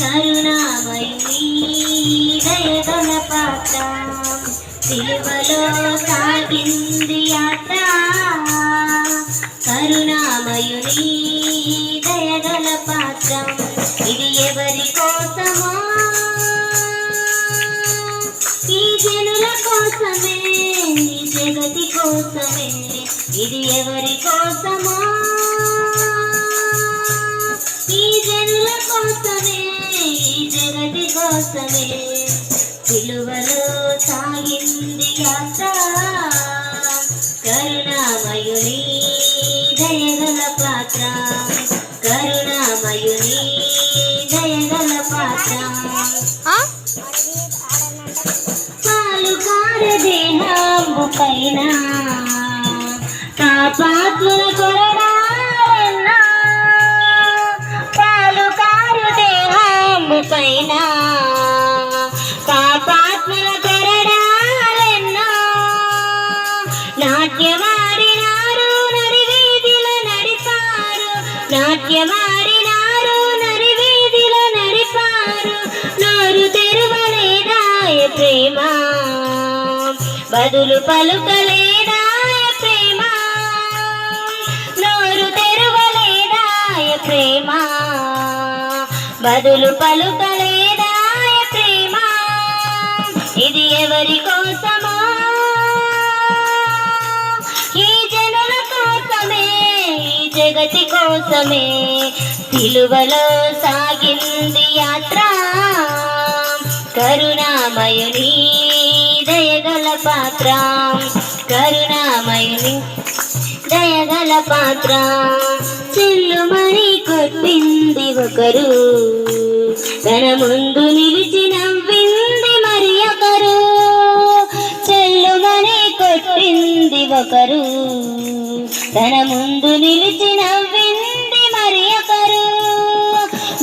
కరుణామయుని దయగల పాత్ర. సిలువలో సాగింది యాత్ర కరుణామయుని దయగల పాత్ర. ఇది ఎవరి కోసమో ఈ జనుల కోసమే ఈ జగతి కోసమే ఇది ఎవరి కోసమో? కోసమే విలువలో సాగింది యాత్ర. కరుణామయుని దయగల పాత్ర. కరుణామయుని దయగల పాత్ర. పాలుకార దేహాంబు పైన పాపాత్ముల కొరడాలన్నా నాట్యమాడినారు నడివీధిలో నరిపారు. నోరు తెరువలేదాయ ప్రేమ. బదులు పలుకలేదాయ ప్రేమ. నోరు తెరువలేదాయ ప్రేమ. బదులు పలుకలేదాయ ప్రేమ. ఇది ఎవరి కోసమో జగతి కోసమే సిలువలో సాగింది యాత్ర. కరుణామయుని దయగల పాత్ర. కరుణామయుని దయగల పాత్ర. చెల్లుమని కొట్టింది ఒకరు. తన ముందు నిలిచి నవ్వింది మరి ఒకరు. చెల్లుమని కొట్టింది ఒకరు. తన ముందు నిలిచి నవ్వింది మరి ఒకరు.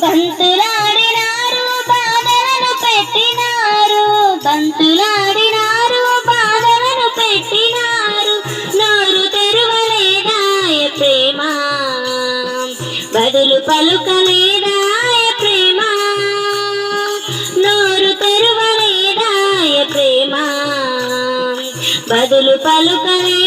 బంతులాడినారు బాధలను పెట్టినారు. బంతులాడినారు బాధలను పెట్టినారు. నోరు తెరువలేదాయ ప్రేమ? బదులు పలుకలేదాయ ప్రేమ? నోరు తెరువలేదాయ ప్రేమ? బదులు పలుకలే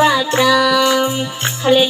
పాత్ర. హలో